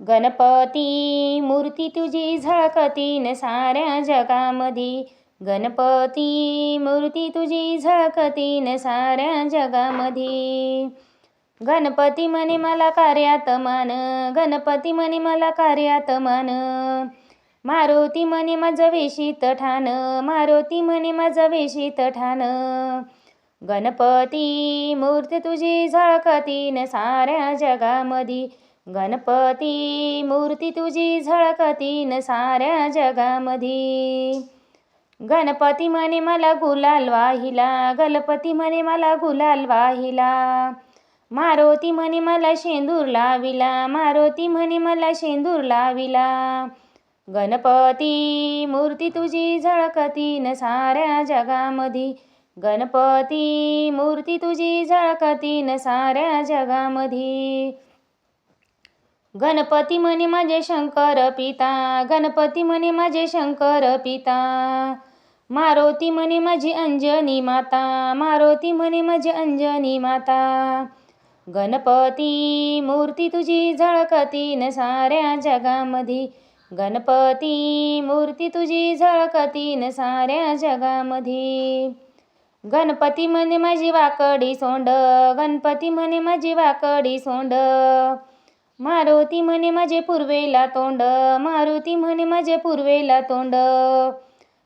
गणपती मूर्ती तुझी झळकतीन साऱ्या जगामधी. गणपती मूर्ती तुझी झळकतीन साऱ्या जगामधी. गणपती म्हणे मला कार्यात मान गणपती म्हणे मला कार्यात मान. मारुती म्हणे माझं वेशीत ठाण मारुती म्हणे माझं वेशीत ठाण. गणपती मूर्ती तुझी झळकतीन साऱ्या जगामधी. गणपती मूर्ती तुझी झळकतीन साऱ्या जगामधी. गणपती म्हणे मला गुलाल वाहिला गणपती म्हणे मला गुलाल वाहिला. मारुती म्हणे मला शेंदूर लाविला मारुती म्हणे मला शेंदूर लाविला. गणपती मूर्ती तुझी झळकतीन साऱ्या जगामधी. गणपती मूर्ती तुझी झळकतीन साऱ्या जगामधी. गणपती म्हणे माझे शंकर पिता गणपती म्हणे माझे शंकर पिता. मारुती म्हणे माझी अंजनी माता मारुती म्हणे माझी अंजनी माता. गणपती मूर्ती तुझी झळकतीन साऱ्या जगामध्ये. गणपती मूर्ती तुझी झळकतीन साऱ्या जगामध्ये. गणपती म्हणे माझी वाकडी सोंड गणपती म्हणे माझी वाकडी सोंड. मारुती म्हणे माझे पूर्वेला तोंड मारुती म्हणे माझे पूर्वेला तोंड.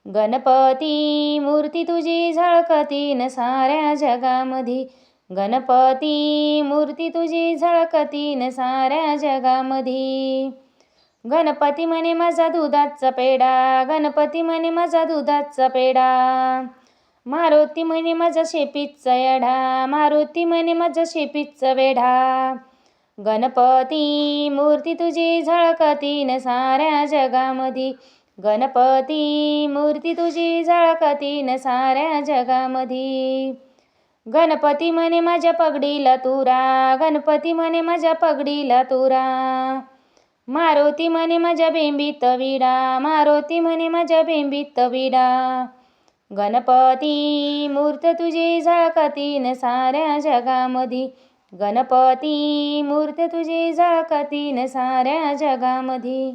गणपती मूर्ती तुझी झळकतीन साऱ्या जगामध्ये गणपती मूर्ती तुझी झळकतीन साऱ्या जगामध्ये गणपती म्हणे माझा दुधाचा पेडा गणपती म्हणे माझा दुधाचा पेडा मारुती म्हणे माझा शेपीचा येढा मारुती म्हणे माझा शेपीचा वेढा. गणपती मूर्ती तुझी झळकतीन साऱ्या जगामधी गणपती मूर्ती तुझी झळकतीन साऱ्या जगामधी गणपती म्हणे माझ्या पगडीला तुरा गणपती म्हणे माझ्या पगडीला तुरा. मारुती म्हणे माझ्या बेंबीत विडा मारुती म्हणे माझ्या बेंबीत विडा. गणपती मूर्त तुझी झळकतीन साऱ्या जगामधी गणपती मूर्त तुझी झळकतीन साऱ्या जगामधी